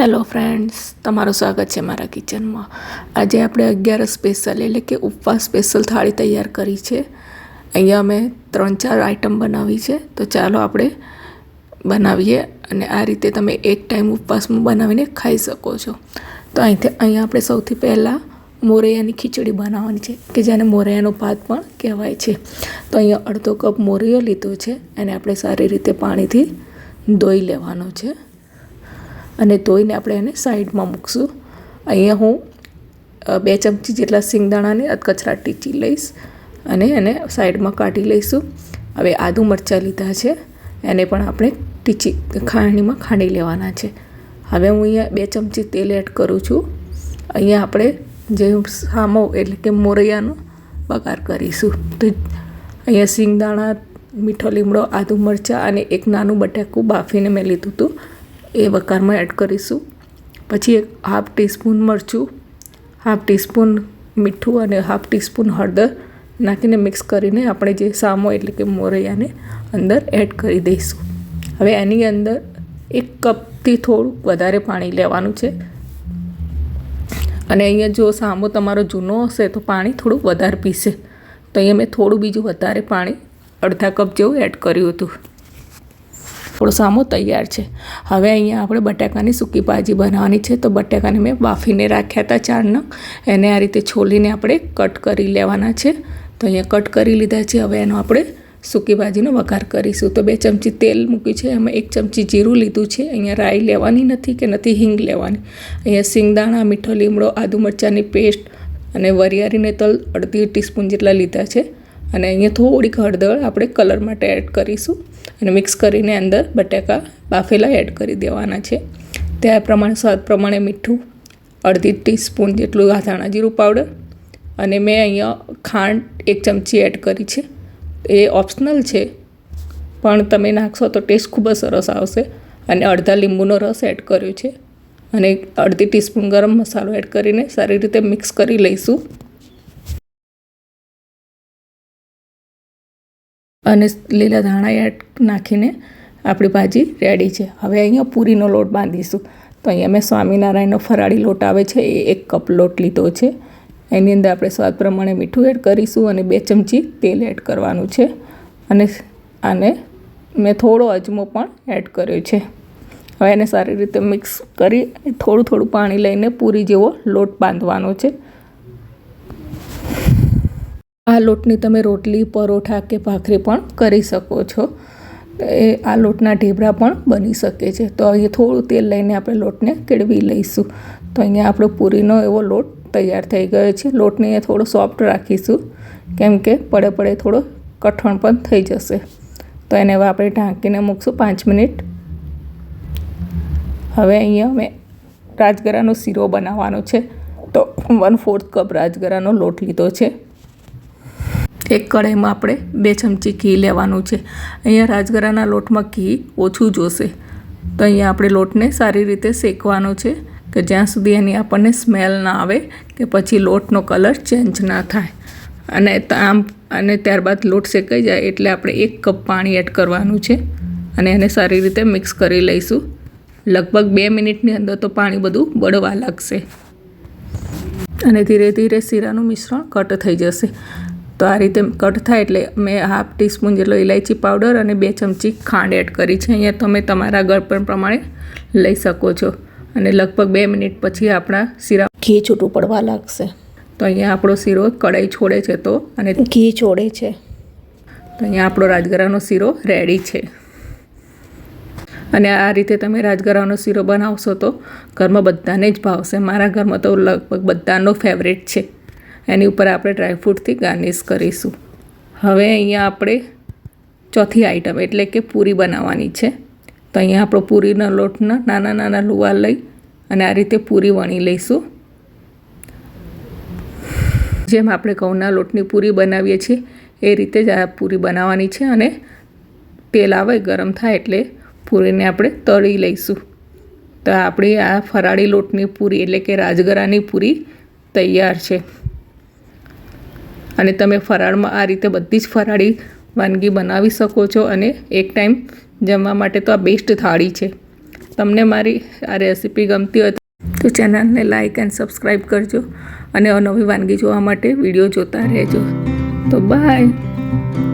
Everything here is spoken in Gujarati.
હેલો ફ્રેન્ડ્સ, તમારું સ્વાગત છે મારા કિચનમાં. આજે આપણે અગિયાર સ્પેશિયલ એટલે કે ઉપવાસ સ્પેશિયલ થાળી તૈયાર કરી છે. અહીંયા અમે ત્રણ ચાર આઈટમ બનાવી છે, તો ચાલો આપણે બનાવીએ અને આ રીતે તમે એક ટાઈમ ઉપવાસમાં બનાવીને ખાઈ શકો છો. તો અહીંથી, અહીંયા આપણે સૌથી પહેલાં મોરૈયાની ખીચડી બનાવવાની છે, કે જેને મોરૈયાનો ભાત પણ કહેવાય છે. તો અહીંયા અડધો કપ મોરૈયો લીધો છે, એને આપણે સારી રીતે પાણીથી ધોઈ લેવાનો છે. અને ધોઈને આપણે એને સાઈડમાં મૂકશું. અહીંયા હું બે ચમચી જેટલા સિંગદાણાને અધકચરા ટીચી લઈશ અને એને સાઈડમાં કાઢી લઈશું. હવે આદુ મરચાં લીધા છે, એને પણ આપણે ટીચી ખાણીમાં ખાંડી લેવાના છે. હવે હું અહીંયા બે ચમચી તેલ એડ કરું છું. અહીંયા આપણે જે સામો એટલે કે મોરૈયાનો બગાર કરીશું. તો અહીંયા સિંગદાણા, મીઠો લીમડો, આદુ મરચાં અને એક નાનું બટાકું બાફીને મેં લીધું હતું. એ વઘારમાં એડ કરીશું. પછી એક હાફ ટીસ્પૂન મરચું હાફ ટીસ્પૂન મીઠું અને હાફ ટીસ્પૂન હળદર નાખીને મિક્સ કરીને આપણે જે સામો એટલે કે મોરૈયાને અંદર એડ કરી દઈશું. હવે એની અંદર એક કપથી થોડુંક વધારે પાણી લેવાનું છે. અને અહીંયા જો સામો તમારો જૂનો હશે તો પાણી થોડુંક વધારે પીશે તો અહીંયા મેં થોડું બીજું વધારે પાણી અડધા કપ જેવું એડ કર્યું હતું. થોડો સામો તૈયાર છે. હવે અહીંયા આપણે બટાકાની સૂકી ભાજી બનાવવાની છે. તો બટાકાને મેં બાફીને રાખ્યા હતા ચાર એને આ રીતે છોલીને આપણે કટ કરી લેવાના છે. તો અહીંયા કટ કરી લીધા છે. હવે એનો આપણે સૂકી ભાજીનો વઘાર કરીશું. તો બે ચમચી તેલ મૂક્યું છે. એમાં એક ચમચી જીરું લીધું છે. અહીંયા રાઈ લેવાની નથી કે નથી હિંગ લેવાની. અહીંયા સિંગદાણા, મીઠો લીમડો, આદુ મરચાંની પેસ્ટ અને વરિયાળીને તલ અડધી ટીસ્પૂન જેટલા લીધા છે. અને અહીંયા થોડીક હળદર આપણે કલર માટે એડ કરીશું. અને મિક્સ કરીને અંદર બટાકા બાફેલા એડ કરી દેવાના છે. ત્યાં પ્રમાણે સ્વાદ પ્રમાણે મીઠું, અડધી ટીસ્પૂન જેટલું ધાણા જીરું પાવડર અને મેં અહીંયા ખાંડ એક ચમચી એડ કરી છે. એ ઓપ્શનલ છે, પણ તમે નાખશો તો ટેસ્ટ ખૂબ જ સરસ આવશે અને અડધા લીંબુનો રસ એડ કર્યો છે. અને અડધી ટીસ્પૂન ગરમ મસાલો એડ કરીને સારી રીતે મિક્સ કરી લઈશું. અને લીલા ધાણા એડ નાખીને આપણી ભાજી રેડી છે. હવે અહીંયા પૂરીનો લોટ બાંધીશું. તો અહીંયા મેં સ્વામિનારાયણનો ફરાળી લોટ આવે છે, એ એક કપ લોટ લીધો છે. એની અંદર આપણે સ્વાદ પ્રમાણે મીઠું એડ કરીશું અને બે ચમચી તેલ એડ કરવાનું છે. અને આને મેં થોડો અજમો પણ એડ કર્યો છે. હવે એને સારી રીતે મિક્સ કરી થોડું થોડું પાણી લઈને પૂરી જેવો લોટ બાંધવાનો છે. આ લોટની તમે રોટલી, પરોઠા કે ભાખરી પણ કરી શકો છો. એ આ લોટના ઢેબરા પણ બની શકે છે. તો અહીંયા થોડું તેલ લઈને આપણે લોટને કેળવી લઈશું. તો અહીંયા આપણો પૂરીનો એવો લોટ તૈયાર થઈ ગયો છે. લોટને થોડો સોફ્ટ રાખીશું. કેમ કે પડે પડે થોડો કઠણ પણ થઈ જશે. તો એને હવે આપણે ઢાંકીને મૂકશું પાંચ મિનિટ. હવે અહીંયા મેં રાજગરાનો શીરો બનાવવાનો છે. તો વન ફોર્થ કપ રાજગરાનો લોટ લીધો છે. એક કઢાઈમાં આપણે બે ચમચી ઘી લેવાનું છે. અહીંયા રાજગરાના લોટમાં ઘી ઓછું જોશે તો અહીંયા આપણે લોટને સારી રીતે શેકવાનો છે કે જ્યાં સુધી એની આપણને સ્મેલ ના આવે કે પછી લોટનો કલર ચેન્જ ના થાય. અને આમ અને ત્યારબાદ લોટ શેકાઈ જાય એટલે આપણે એક કપ પાણી એડ કરવાનું છે અને એને સારી રીતે મિક્સ કરી લઈશું. લગભગ બે મિનિટની અંદર તો પાણી બધું બળવા લાગશે. અને ધીરે ધીરે શીરાનું મિશ્રણ કટ થઈ જશે. તો આ રીતે કટ થાય એટલે મેં હાફ ટીસ્પૂન જેટલો ઇલાયચી પાવડર અને બે ચમચી ખાંડ એડ કરી છે. અહીંયા તમે તમારા ગળપણ પ્રમાણે લઈ શકો છો. અને લગભગ બે મિનિટ પછી આપણા શીરા ઘી છૂટું પડવા લાગશે. તો અહીંયા આપણો શીરો કઢાઈ છોડે છે તો અને ઘી છોડે છે. તો અહીંયા આપણો રાજગરાનો શીરો રેડી છે. અને આ રીતે તમે રાજગરાનો શીરો બનાવશો તો ઘરમાં બધાને જ ભાવશે. મારા ઘરમાં તો લગભગ બધાનો ફેવરેટ છે. એની ઉપર આપણે ડ્રાયફ્રૂટથી ગાર્નિશ કરીશું. હવે અહીંયા આપણે ચોથી આઈટમ એટલે કે પૂરી બનાવવાની છે. તો અહીંયા આપણો પૂરીના લોટના નાના નાના લુવા લઈ અને આ રીતે પૂરી વણી લઈશું. જેમ આપણે ઘઉંના લોટની પૂરી બનાવીએ છીએ, એ રીતે જ આ પૂરી બનાવવાની છે અને તેલ આવે, ગરમ થાય એટલે પૂરીને આપણે તળી લઈશું. તો આપણી આ ફરાળી લોટની પૂરી, એટલે કે રાજગરાની પૂરી, તૈયાર છે. અને તમે ફરાળમાં આ રીતે બધી જ ફરાળી વાનગી બનાવી શકો છો અને એક ટાઈમ જમવા માટે તો આ બેસ્ટ થાળી છે. તમને મારી આ રેસીપી ગમતી હોય તો ચેનલને લાઇક એન્ડ સબસ્ક્રાઈબ કરજો અને અનવી વાનગી જોવા માટે વીડિયો જોતા રહેજો. તો બાય.